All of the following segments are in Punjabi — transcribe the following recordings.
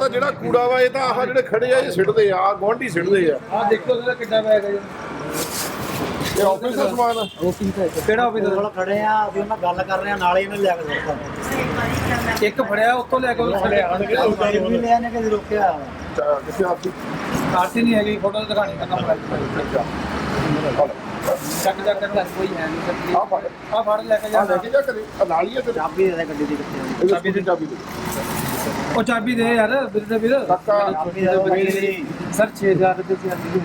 ਤਾਂ ਜਿਹੜਾ ਕੂੜਾ ਵਾ ਇਹ ਤਾਂ ਆਹ ਜਿਹੜੇ ਖੜੇ ਆ ਇਹ ਸਿੱਟਦੇ ਆ ਆਹ ਗੁਆਂਢੀ ਸਿੱਟਦੇ ਆ। ਆ ਦੇਖੋ ਇਹਦਾ ਕਿੱਡਾ ਬੈਗ ਹੈ ਜੀ। ਇਹ ਆਫਿਸ ਦਾ ਸਮਾਨ ਆ। ਕਿਹੜਾ ਆਫਿਸ ਕੋਲ ਖੜੇ ਆ ਅਸੀਂ ਉਹਨਾਂ ਗੱਲ ਕਰ ਰਹੇ ਆ ਨਾਲੇ ਇਹਨੇ ਲਿਆ ਕੇ ਦਿੱਤਾ। ਇੱਕ ਫੜਿਆ ਉੱਥੋਂ ਲੈ ਕੇ ਉਹ ਆਣਗੇ ਵੀ ਲਿਆ ਨੇ ਕਦੇ ਰੋਕਿਆ। ਚਾ- ਕਿੱਥੇ ਆਪੀ ਆਰਤੀ ਨਹੀਂ ਹੈਗੀ ਫੋਟੋ ਦਿਖਾਣੀ ਦਾ ਕੰਮ ਕਰਦਾ ਚੱਕ ਚੱਕ ਕਰ ਕੋਈ ਹੈ ਨਹੀਂ ਸਕਦੀ ਆ ਫੜ। ਆ ਫੜ ਲੈ ਕੇ ਜਾ। ਲੈ ਕੇ ਜਾ ਆ ਨਾਲ ਹੀ ਆ ਤੇਰੇ। ਚਾਬੀ ਦੇ ਦੇ ਗੱਡੀ ਦੀ ਕਿੱਥੇ ਚਾਬੀ ਦੀ ਚਾਬੀ ਦੇ। ਉਹ ਚਾਬੀ ਦੇ ਯਾਰ ਵੀਰ ਦੇ ਵੀਰ। ਦੇ ਦੀ ਸਰ 6000 ਰੁਪਏ ਸੀ ਆਂਦੀ ਦੀ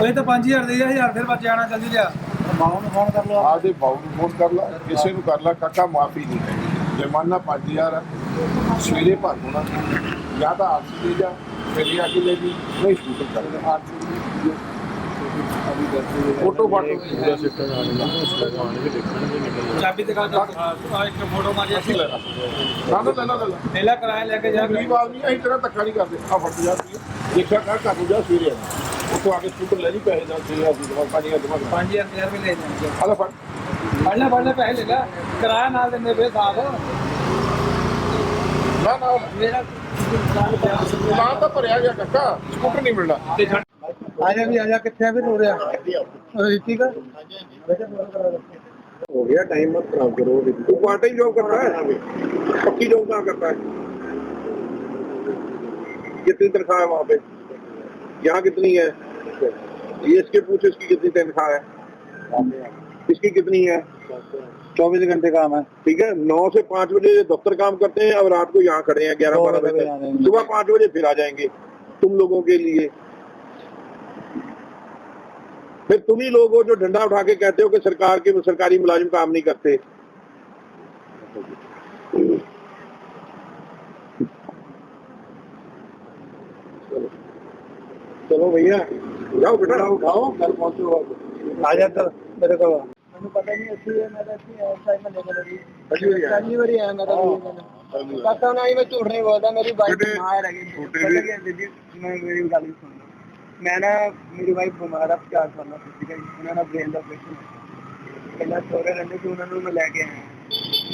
ਉਹ ਤਾਂ 5000 ਦੇ 1000 ਫਿਰ ਬਚ ਜਾਣਾ ਜਲਦੀ ਲਿਆ ਮਾਂ ਨੂੰ ਫੋਨ ਕਰ ਲਓ ਆ ਦੇ ਬਾਉ ਨੂੰ ਫੋਨ ਕਰ ਲੈ ਕਿਸੇ ਨੂੰ ਕਰ ਲੈ ਕਾਕਾ ਮਾਫੀ ਨਹੀਂ ਹੈ ਜਮਾਨਾ 5000 ਆ ਸਵੇਰੇ ਭਰ ਹੋਣਾ ਜਾਂ ਤਾਂ ਆਰਸੀ ਦੇ ਜਾ ਫਿਰ ਆ ਕੇ ਲੈ ਜੀ। ਨਹੀਂ ਸ਼ੂਟ ਕਰ। ਆਰਸੀ ਫੋਟੋ ਫਾਟੋ ਪੂਰਾ ਸਿਸਟਮ ਆ ਗਿਆ। ਚਾਬੀ ਦਿਖਾ ਦੋ ਆ ਇੱਕ ਫੋਟੋ ਮਾਰੀ ਅਸੀਂ। ਲੈਣਾ ਨਾ ਨਾ ਨਾ ਨਾ ਪਹਿਲਾ ਕਿਰਾਇਆ ਲੈ ਕੇ ਜਾ ਗਰੀਬ ਆਦਮੀ ਅਸੀਂ ਤੇਰਾ ਧੱਕਾ ਨਹੀਂ ਕਰਦੇ। ਆ ਫੜ ਜਾ। ਦੇਖਿਆ ਕਰ ਕਰ ਜਾ ਸਵੇਰੇ ਉੱਥੋਂ ਆ ਕੇ ਸਕੂਟਰ ਲੈ ਲਈ ਪੈਸੇ ਦਾ ਛੇ ਹਜ਼ਾਰ ਦੀ ਦਵਾ ਪੰਜ ਹਜ਼ਾਰ ਦਵਾ 5000 ਰੁਪਏ ਲੈ ਜਾਣਗੇ ਆ ਲੈ ਫੜ। ਫੜ ਲੈ ਫੜ ਲੈ ਪੈਸੇ ਲੈ ਲੈ। ਕਿਰਾਇਆ ਨਾਲ ਦਿੰਦੇ ਵੇ ਸਾਥ ਨਾ ਨਾ। ਮੇਰਾ ਨਾ ਤਾਂ ਭਰਿਆ ਗਿਆ ਕਾਕਾ ਸਕੂਟਰ ਨਹੀਂ ਮਿਲਣਾ। ਤੇ ਛੱਡ ਆ ਜਾ ਵੀ ਆ ਜਾ ਕਿੱਥੇ ਆ ਵੀ ਰੋ ਰਿਹਾ ਰੀਤਿਕ हो गया टाइम मत खराब करो तू पार्ट टाइम जॉब करता है पक्की जॉब कहाँ करता है कितनी तनख्वाह है वहाँ पे यहाँ कितनी है ये इसके पूछ इसकी कितनी तनख्वाह है इसकी कितनी है चौबीस घंटे काम है ठीक है नौ से पाँच बजे दफ्तर काम करते हैं अब रात को यहाँ खड़े हैं ग्यारह दो बारह बजे बजे आ तक जाएंगे। सुबह पाँच बजे फिर आ जाएंगे तुम लोगों के लिए फिर तुम ही लोग हो जो डंडा उठा के कहते हो कि सरकार के सरकारी मुलाजिम काम नहीं करते चलो भैया जाओ बेटा उठाओ घर पहुंचो आ जा कर मेरे को ਮੈਨੂੰ ਪਤਾ ਨਹੀਂ ਅਸੀਂ ਮੈਂ ਤਾਂ ਅਸੀਂ ਇਸ ਟਾਈਮ ਮੈਂ ਲੈ ਲਈ अच्छी हो गया ਪਹਿਲੀ ਵਾਰੀ ਆਇਆ ਮੈਂ ਤਾਂ ਪਤਾ ਨਹੀਂ ਮੈਂ ਝੂਠ ਨਹੀਂ ਬੋਲਦਾ ਮੇਰੀ ਵਾਈਫ ਛੋਟੇ- ਬਿਮਾਰ ਹੈਗੀ ਛੋਟੇ ਪਤਾ ਵੀ- ਕੀ ਹੈ ਦੀਦੀ ਮੈਂ ਮੇਰੀ ਗੱਲ ਹੀ ਸੁਣ ਲਓ। ਮੈਂ ਨਾ, ਮੇਰੀ ਵਾਈਫ ਬਿਮਾਰ ਆ ਚਾਰ ਸਾਲਾਂ ਤੋਂ, ਠੀਕ ਹੈ ਉਹਨਾਂ ਦਾ ਬ੍ਰੇਨ ਦਾ ਆਪਰੇਸ਼ਨ ਪਹਿਲਾਂ ਸੋਰੇ ਰਹਿੰਦੇ ਸੀ, ਉਹਨਾਂ ਨੂੰ ਮੈਂ ਲੈ ਕੇ ਆਇਆ।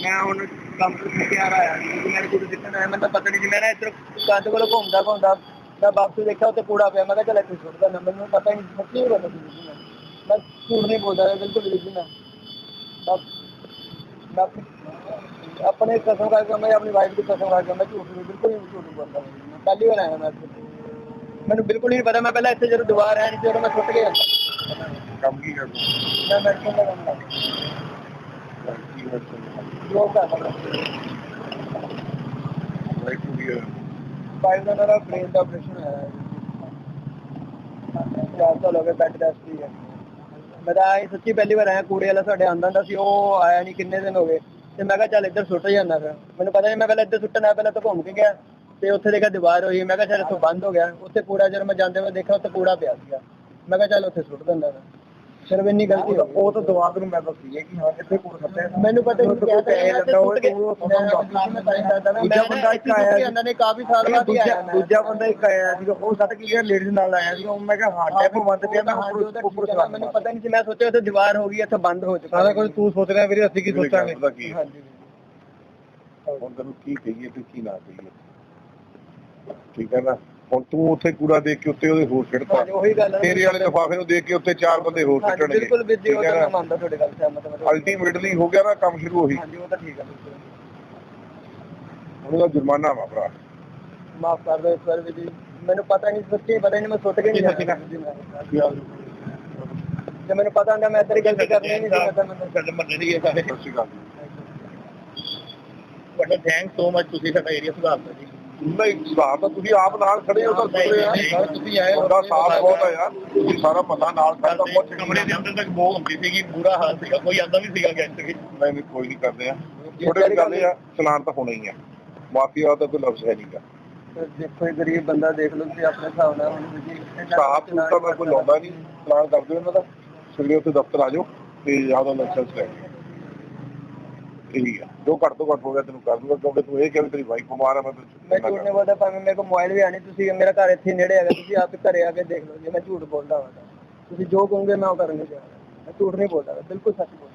ਮੈਂ ਹੁਣ ਕੰਮ ਤੋਂ ਤਿਆਰ ਆਇਆ ਕਿਉਂਕਿ ਮੇਰੇ ਦਿੱਕਤ ਆਇਆ ਮੈਨੂੰ ਪਤਾ ਨਹੀਂ ਸੀ। ਮੈਂ ਨਾ ਇੱਧਰ ਕੰਧ ਕੋਲ ਘੁੰਮਦਾ ਘੁੰਮਦਾ, ਮੈਂ ਵਾਪਸ ਦੇਖਿਆ, ਉੱਥੇ ਕੂੜਾ ਪਿਆ। ਮੈਂ ਕਿਹਾ ਚੱਲ ਇੱਥੇ ਸੁੱਟਦਾ ਨਾ, ਮੈਨੂੰ ਪਤਾ ਹੀ ਨਹੀਂ ਸੱਚੀ ਗੱਲ ਸੀ ਮੈਂ। ਮੈਂ ਝੂਠ ਨਹੀਂ ਬੋਲਦਾ ਬਿਲਕੁਲ ਵੀ ਮੈਂ। ਬਸ ਆਪਣੇ ਕਸਮ ਕਰਕੇ, ਮੈਂ ਆਪਣੀ ਵਾਈਫ ਦੀ ਕਸਮ ਕਰਕੇ, ਮੈਂ ਝੂਠ ਨਹੀਂ ਬਿਲਕੁਲ ਨਹੀਂ ਝੂਠ ਨਹੀਂ ਬੋਲਦਾ ਮੈਂ ਪਹਿਲੀ ਵਾਰ ਆਇਆ ਮੈਂ ਇੱਥੇ। ਮੈਨੂੰ ਬਿਲਕੁਲ ਨਹੀਂ ਪਤਾ ਮੈਂ ਪਹਿਲਾਂ ਇੱਥੇ ਜਦੋਂ ਦੁਬਾਰ ਆਇਆ ਸੀ ਉਦੋਂ ਮੈਂ ਸੁੱਟ ਗਿਆ। ਕੰਮ ਕੀ ਕਰਦਾ? ਮੈਂ ਮੈਡੀਕਲ ਕੰਮ ਕਰਦਾ। ਚਾਰ ਸਾਲ ਹੋ ਗਏ ਸਾਡੇ ਆਇਆ ਨਹੀਂ ਕਿੰਨੇ ਮੈਂ ਕਿਹਾ ਚੱਲ ਇੱਧਰ ਸੁੱਟ ਜਾਂਦਾ ਫਿਰ। ਮੈਨੂੰ ਪਤਾ ਨਹੀਂ ਮੈਂ ਪਹਿਲਾਂ ਇੱਧਰ ਸੁੱਟਣਾ ਪਹਿਲਾਂ ਤਾਂ ਘੁੰਮ ਕੇ ਗਿਆ। ਤੇ ਉੱਥੇ ਦੇਖਿਆ ਦੀਵਾਰ ਹੋਈ ਮੈਂ ਕਿਹਾ ਚੱਲ ਇੱਥੋਂ ਬੰਦ ਹੋ ਗਿਆ। ਉੱਥੇ ਕੂੜਾ ਜਦੋਂ ਮੈਂ ਜਾਂਦੇ ਹੋਏ ਦੇਖਿਆ ਉੱਥੇ ਕੂੜਾ ਪਿਆ ਸੀਗਾ। ਮੈਂ ਕਿਹਾ ਚੱਲ ਉੱਥੇ ਸੁੱਟ ਦਿੰਦਾ ਮੈਂ। ਸਿਰਫ ਇੰਨੀ ਗਲਤੀ ਹੋ ਗਈ ਉਹ ਤਾਂ ਦਵਾ ਨੂੰ ਮੈਂ ਦੱਸੀ ਹੈ ਕਿ ਹਾਂ ਕਿੱਥੇ ਕੋਲ ਖੱਤੇ ਮੈਨੂੰ ਪਤਾ ਨਹੀਂ ਕਿਹਾ ਤਾਂ ਹੋਵੇ ਤਾਂ ਉਹ ਤੁਹਾਨੂੰ ਮੈਂ ਤਾਂ ਹੀ ਦੱਸਦਾ ਨਾ ਦੂਜਾ ਬੰਦਾ ਇੱਕ ਆਇਆ ਇਹਨਾਂ ਨੇ ਕਾਫੀ ਸਾਲ ਬਾਅਦ ਹੀ ਆਇਆ। ਦੂਜਾ ਦੂਜਾ ਬੰਦਾ ਇੱਕ ਆਇਆ ਸੀਗਾ ਉਹ ਸੱਟ ਕੀ ਗਿਆ ਲੇਡੀਜ਼ ਨਾਲ ਆਇਆ ਸੀਗਾ ਉਹ ਮੈਂ ਕਿਹਾ ਹਾਂ ਟੈਪ ਬੰਦ ਪਿਆ ਮੈਂ ਹਾਂ, ਜੋ ਤਾਂ ਉੱਪਰ ਠੀਕ ਹੈ, ਮੈਨੂੰ ਪਤਾ ਨਹੀਂ ਸੀ ਮੈਂ ਸੋਚਿਆ ਉੱਥੇ ਦੀਵਾਰ ਹੋ ਗਈ ਇੱਥੇ ਬੰਦ ਹੋ ਚੁੱਕਾ ਸਾਰਾ ਕੁਝ ਤੂੰ ਸੋਚ ਰਿਹਾ ਵੀਰੇ ਅਸੀਂ ਕੀ ਸੋਚਾਂਗੇ? ਦਾ ਕੀ ਹੈ? ਹਾਂਜੀ। ਹੁਣ ਤੈਨੂੰ ਕੀ ਕਹੀਏ ਤੇ ਕੀ ਨਾ ਕਹੀਏ। ਠੀਕ ਹੈ ਨਾ? ਹੁਣ ਤੂੰ ਉੱਥੇ ਕੂੜਾ ਦੇਖ ਕੇ ਉੱਤੇ ਉਹਦੇ ਹੋਰ ਹਾਂਜੀ, ਉਹੀ ਗੱਲ ਹੈ ਤੇਰੇ ਵਾਲੇ ਲਿਫਾਫੇ ਨੂੰ ਦੇਖ ਕੇ ਉੱਤੇ ਚਾਰ ਬੰਦੇ ਹੋਰ ਛਿੜਣਗੇ ਬਿਲਕੁਲ ਹੈ ਤਾਂ? ਮੈਂ ਮੰਨਦਾ ਤੁਹਾਡੀ ਗੱਲ ਸਹਿਮਤ ਹਾਂ। ਅਲਟੀਮੇਟਲੀ ਹੋ ਗਿਆ ਨਾ ਕੰਮ ਸ਼ੁਰੂ ਉਹੀ। ਹਾਂਜੀ ਉਹ ਤਾਂ ਠੀਕ ਹੈ ਬਿਲਕੁਲ। ਉਹਦਾ ਜੁਰਮਾਨਾ ਵਾ ਭਰਾ। ਮਾਫ ਕਰ ਦਿਓ ਇਸ ਵਾਰ ਵੀ ਜੀ। ਮੈਨੂੰ ਪਤਾ ਨਹੀਂ ਸੱਚੀ ਪਤਾ ਨਹੀਂ ਮੈਂ ਸੁੱਟ ਕੇ ਨਹੀਂ ਜਾਣਾ। ਜੀ ਮੈਂ ਜੇ ਮੈਨੂੰ ਪਤਾ ਹੁੰਦਾ ਮੈਂ ਤੇਰੀ ਗਲਤੀ ਕਰਨੀ ਨਹੀਂ ਸੀ ਮੈਂ ਤਾਂ ਮੈਨੂੰ ਸਾਡੇ ਮੰਨੇ ਦੀ ਸਾਰੇ। ਸ਼੍ਰੀ ਅਕਾਲ। ਬੜਾ ਥੈਂਕ ਸੋ ਮਚ ਤੁਸੀਂ ਸਾਡਾ ਏਰੀਆ ਸੁਧਾਰਤਾ ਜੀ। ਨਹੀਂ ਸੁਧਾਰ ਤਾਂ ਤੁਸੀਂ ਆਪ ਨਾਲ ਖੜੇ ਹੋ ਤਾਂ ਸੁਧਰੇ ਆ। ਤੁਸੀਂ ਆਏ ਉਹਦਾ ਸਾਥ ਬਹੁਤ ਆ। ਯਾਰ ਤੁਸੀਂ ਸਾਰਾ ਮੱਲਾ ਨਾਲ ਖੜਾ ਤਾਂ ਬਹੁਤ ਕਮਰੇ ਦੇ ਅੰਦਰ ਤੱਕ ਬੋ ਹੁੰਦੀ ਸੀਗੀ ਬੁਰਾ ਹਾਲ ਸੀਗਾ ਕੋਈ ਆਂਦਾ ਵੀ ਸੀਗਾ ਗੈਸਟ ਵੀ। ਨਹੀਂ ਨਹੀਂ ਕੋਈ ਨਹੀਂ ਕਰਦੇ ਆ। ਥੋੜੇ ਦੀ ਗੱਲ ਆ ਚਲਾਨ ਤਾਂ ਹੋਣਾ ਹੀ ਆ। ਮਾਫੀਆ ਦਾ ਕੋਈ ਲਫ਼ਜ਼ ਹੈ ਨਹੀਂਗਾ ਦੇਖੋ ਇਹ ਗਰੀਬ ਬੰਦਾ ਦੇਖ ਲਓ ਤੁਸੀਂ ਆਪਣੇ ਹਿਸਾਬ ਨਾਲ ਹੁਣ ਜੀ ਸਾਫ਼ ਤਾਂ ਮੈਂ ਕੋਈ ਲਾਉਂਦਾ ਨਹੀਂ ਚਲਾਨ ਕਰ ਦਿਓ ਇਹਨਾਂ ਦਾ। ਸਵੇਰੇ ਉੱਥੇ ਦਫ਼ਤਰ ਆ ਜਾਓ ਤੇ ਆਪਦਾ ਲਾਇਸੈਂਸ ਲੈ ਇਹੀ ਆ। ਜੋ ਘੱਟ ਤੋਂ ਘੱਟ ਹੋ ਗਿਆ ਤੈਨੂੰ ਕਰ ਦੂੰਗਾ ਕਿਉਂਕਿ ਤੂੰ ਇਹ ਕਿਹਾ ਵੀ ਤੇਰੀ ਵਾਈਫ ਬਿਮਾਰ ਆ ਮੈਂ ਮੈਂ ਤੈਨੂੰ ਝੂਠ ਨਹੀਂ ਬੋਲਦਾ ਭਾਵੇਂ ਮੇਰੇ ਕੋਲ ਮੋਬਾਈਲ ਵੀ ਆਣੀ ਤੁਸੀਂ ਮੇਰਾ ਘਰ ਇੱਥੇ ਨੇੜੇ ਹੈਗਾ ਤੁਸੀਂ ਆਪ ਘਰੇ ਆ ਕੇ ਦੇਖ ਲਓ ਜੇ ਮੈਂ ਝੂਠ ਬੋਲਦਾ ਹਾਂ। ਤੁਸੀਂ ਜੋ ਕਹੋਗੇ ਮੈਂ ਉਹ ਕਰਨ ਜਾ ਮੈਂ ਝੂਠ ਨਹੀਂ ਬੋਲਦਾ ਬਿਲਕੁਲ ਸੱਚ ਬੋਲਦਾ।